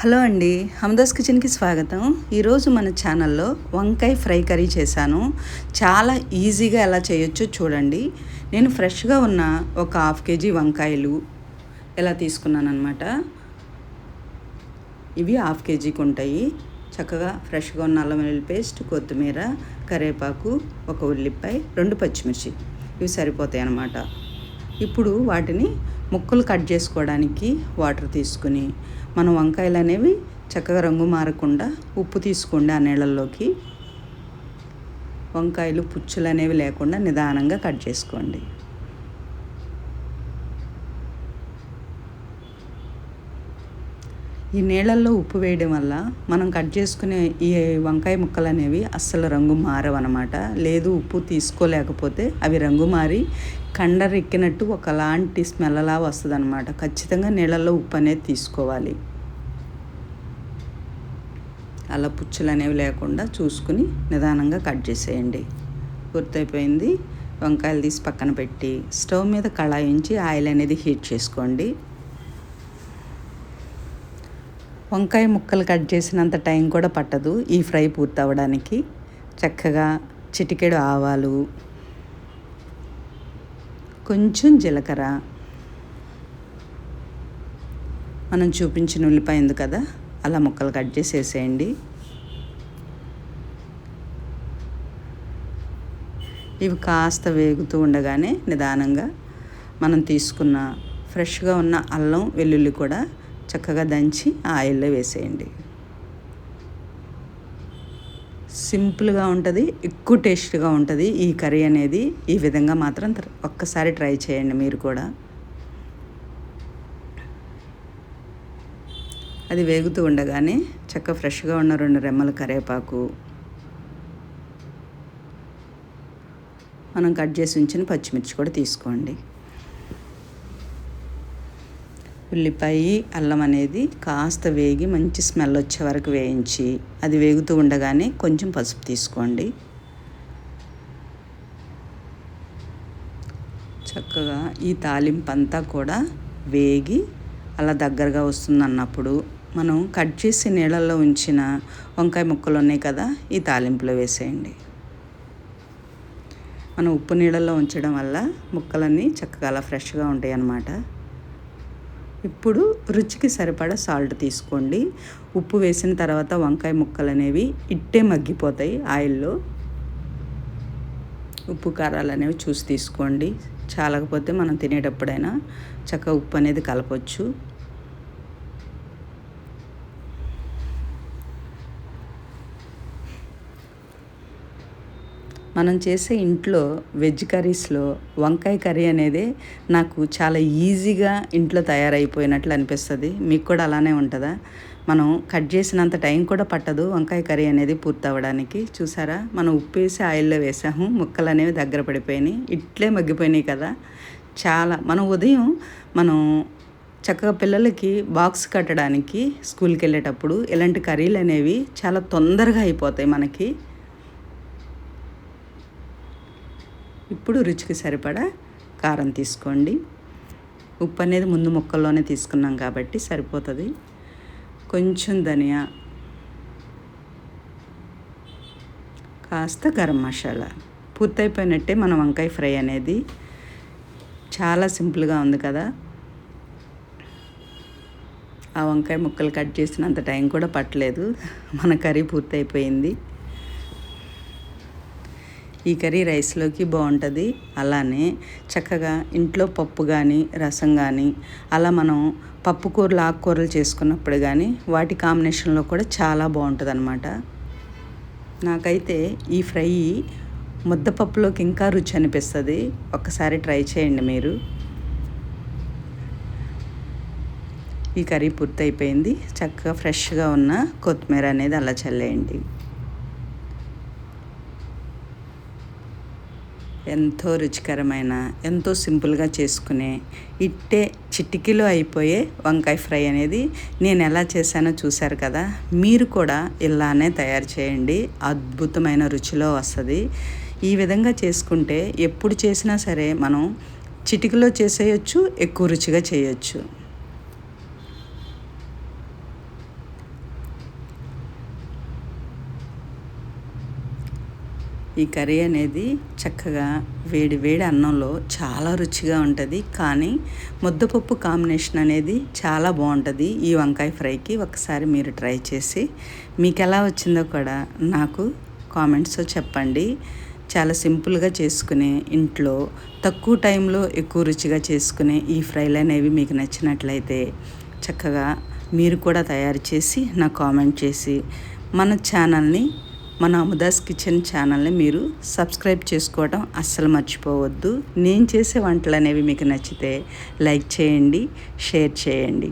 Hello అండి హమదాస్ కిచెన్కి స్వాగతం. ఈరోజు మన ఛానల్లో వంకాయ ఫ్రై కర్రీ చేశాను. చాలా ఈజీగా ఎలా చేయొచ్చో చూడండి. నేను ఫ్రెష్గా ఉన్న ఒక హాఫ్ కేజీ వంకాయలు ఎలా తీసుకున్నాను అనమాట ఇవి హాఫ్ కేజీకి ఉంటాయి. చక్కగా ఫ్రెష్గా ఉన్న అల్లం వెల్లుల్లి పేస్ట్ కొత్తిమీర కరివేపాకు ఒక ఉల్లిపాయ రెండు పచ్చిమిర్చి. ఇవి సరిపోతాయి అన్నమాట ఇప్పుడు వాటిని ముక్కలు కట్ చేసుకోవడానికి వాటర్ తీసుకుని మనం వంకాయలు అనేవి చక్కగా రంగు మారకుండా ఉప్పు తీసుకోండి ఆ నీళ్ళల్లోకి. వంకాయలు పుచ్చులు అనేవి లేకుండా నిదానంగా కట్ చేసుకోండి. ఈ నీళ్ళల్లో ఉప్పు వేయడం వల్ల మనం కట్ చేసుకునే ఈ వంకాయ ముక్కలు అనేవి అస్సలు రంగు మారవన్నమాట. లేదు ఉప్పు తీసుకోలేకపోతే అవి రంగు మారి కండరెక్కినట్టు ఒకలాంటి స్మెల్లలా వస్తుంది అనమాట ఖచ్చితంగా నీళ్ళల్లో ఉప్పు అనేది తీసుకోవాలి. అలా పుచ్చులు అనేవి లేకుండా చూసుకుని నిదానంగా కట్ చేసేయండి. పూర్తయిపోయింది వంకాయలు తీసి పక్కన పెట్టి స్టవ్ మీద కళాయి ఉంచి ఆయిల్ అనేది హీట్ చేసుకోండి. వంకాయ ముక్కలు కట్ చేసినంత టైం కూడా పట్టదు ఈ ఫ్రై పూర్తవడానికి. చక్కగా చిటికెడు ఆవాలు కొంచెం జీలకర్ర. మనం చూపించిన ఉల్లిపాయ ఉంది కదా అలా ముక్కలు కట్ చేసేసేయండి. ఇవి కాస్త వేగుతూ ఉండగానే నిదానంగా మనం తీసుకున్న ఫ్రెష్గా ఉన్న అల్లం వెల్లుల్లి కూడా చక్కగా దంచి ఆయిల్లో వేసేయండి. సింపుల్గా ఉంటుంది ఎక్కువ టేస్ట్గా ఉంటుంది ఈ కర్రీ అనేది. ఈ విధంగా మాత్రం ఒక్కసారి ట్రై చేయండి మీరు కూడా. అది వేగుతూ ఉండగానే చక్క ఫ్రెష్గా ఉన్న రెండు రెమ్మల కరివేపాకు మనం కట్ చేసి ఉంచిన పచ్చిమిర్చి కూడా తీసుకోండి. ఉల్లిపాయ అల్లం అనేది కాస్త వేగి మంచి స్మెల్ వచ్చే వరకు వేయించి అది వేగుతూ ఉండగానే కొంచెం పసుపు తీసుకోండి. చక్కగా ఈ తాలింపు అంతా కూడా వేగి అలా దగ్గరగా వస్తుందన్నప్పుడు మనం కట్ చేసి నీళ్ళల్లో ఉంచిన వంకాయ ముక్కలు ఉన్నాయి కదా ఈ తాలింపులో వేసేయండి. మనం ఉప్పు నీళ్ళల్లో ఉంచడం వల్ల ముక్కలన్నీ చక్కగా అలా ఫ్రెష్గా ఉంటాయి అన్నమాట ఇప్పుడు రుచికి సరిపడా సాల్ట్ తీసుకోండి. ఉప్పు వేసిన తర్వాత వంకాయ ముక్కలు అనేవి ఇట్టే మగ్గిపోతాయి ఆయిల్లో. ఉప్పు కారాలు అనేవి చూసి తీసుకోండి. చాలకపోతే మనం తినేటప్పుడైనా చక్కగా ఉప్పు అనేది కలపచ్చు. మనం చేసే ఇంట్లో వెజ్ కర్రీస్లో వంకాయ కర్రీ అనేది నాకు చాలా ఈజీగా ఇంట్లో తయారైపోయినట్లు అనిపిస్తుంది. మీకు కూడా అలానే ఉంటుందా? మనం కట్ చేసినంత టైం కూడా పట్టదు వంకాయ కర్రీ అనేది పూర్తి అవ్వడానికి చూసారా? మనం ఉప్పు వేసి ఆయిల్లో వేసాము ముక్కలు అనేవి దగ్గర పడిపోయినాయి. ఇట్లే మగ్గిపోయినాయి కదా? చాలా మనం ఉదయం మనం చక్కగా పిల్లలకి బాక్స్ కట్టడానికి స్కూల్కి వెళ్ళేటప్పుడు ఇలాంటి కర్రీలు అనేవి చాలా తొందరగా అయిపోతాయి మనకి. ఇప్పుడు రుచికి సరిపడా కారం తీసుకోండి. ఉప్పు అనేది ముందు ముక్కల్లోనే తీసుకున్నాం కాబట్టి సరిపోతుంది. కొంచెం ధనియా. కాస్త గరం మసాలా. పూర్తయిపోయినట్టే మన వంకాయ ఫ్రై అనేది. చాలా సింపుల్గా ఉంది కదా. ఆ వంకాయ ముక్కలు కట్ చేసినంత టైం కూడా పట్టలేదు. మన కర్రీ పూర్తయిపోయింది. ఈ కర్రీ రైస్లోకి బాగుంటుంది అలానే చక్కగా ఇంట్లో పప్పు కానీ రసం కానీ అలా మనం పప్పు కూరలు ఆకుకూరలు చేసుకున్నప్పుడు కానీ వాటి కాంబినేషన్లో కూడా చాలా బాగుంటుంది అనమాట నాకైతే ఈ ఫ్రై ముద్దపప్పులోకి ఇంకా రుచి అనిపిస్తుంది. ఒక్కసారి ట్రై చేయండి మీరు. ఈ కర్రీ పూర్తయిపోయింది. చక్కగా ఫ్రెష్గా ఉన్న కొత్తిమీర అనేది అలా చల్లేయండి. ఎంతో రుచికరమైన ఎంతో సింపుల్గా చేసుకునే ఇట్టే చిటికీలో అయిపోయే వంకాయ ఫ్రై అనేది నేను ఎలా చేశానో చూశారు కదా? మీరు కూడా ఇలానే తయారు చేయండి. అద్భుతమైన రుచిలో వస్తుంది. ఈ విధంగా చేసుకుంటే ఎప్పుడు చేసినా సరే మనం చిటికలో చేసేయచ్చు ఎక్కువ రుచిగా చేయొచ్చు. ఈ కర్రీ అనేది చక్కగా వేడి వేడి అన్నంలో చాలా రుచిగా ఉంటుంది. కానీ ముద్దపప్పు కాంబినేషన్ అనేది చాలా బాగుంటుంది. ఈ వంకాయ ఫ్రైకి ఒకసారి మీరు ట్రై చేసి మీకు ఎలా వచ్చిందో కూడా నాకు కామెంట్స్లో చెప్పండి. చాలా సింపుల్గా చేసుకునే ఇంట్లో తక్కువ టైంలో ఎక్కువ రుచిగా చేసుకునే ఈ ఫ్రైలు అనేవి మీకు నచ్చినట్లయితే చక్కగా మీరు కూడా తయారు చేసి నాకు కామెంట్ చేసి మన ఛానల్ని మన అముదాస్ కిచెన్ ఛానల్ని మీరు సబ్స్క్రైబ్ చేసుకోవడం అస్సలు మర్చిపోవద్దు. నేను చేసే వంటలు అనేవి మీకు నచ్చితే లైక్ చేయండి షేర్ చేయండి.